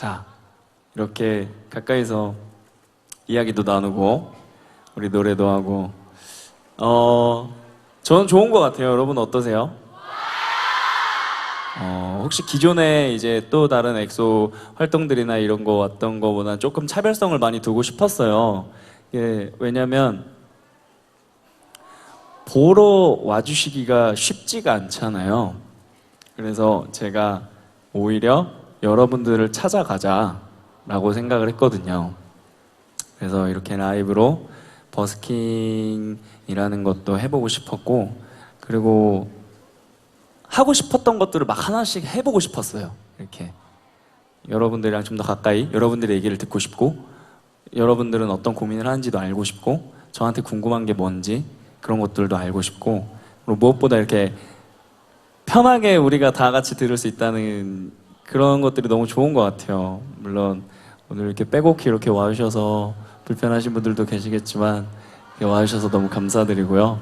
자, 이렇게 가까이서 이야기도 나누고 우리 노래도 하고 어 저는 좋은 것 같아요. 여러분 어떠세요? 어, 혹시 기존에 이제 또 다른 엑소 활동들이나 이런 거 왔던 거보다 조금 차별성을 많이 두고 싶었어요. 예, 왜냐면 보러 와주시기가 쉽지가 않잖아요. 그래서 제가 오히려 여러분들을 찾아가자라고 생각을 했거든요. 그래서 이렇게 라이브로 버스킹이라는 것도 해보고 싶었고, 그리고 하고 싶었던 것들을 막 하나씩 해보고 싶었어요. 이렇게 여러분들이랑 좀 더 가까이 여러분들의 얘기를 듣고 싶고 여러분들은 어떤 고민을 하는지도 알고 싶고 저한테 궁금한 게 뭔지 그런 것들도 알고 싶고 그리고 무엇보다 이렇게 편하게 우리가 다 같이 들을 수 있다는 그런 것들이 너무 좋은 것 같아요. 물론 오늘 이렇게 빼곡히 이렇게 와주셔서 불편하신 분들도 계시겠지만 와주셔서 너무 감사드리고요.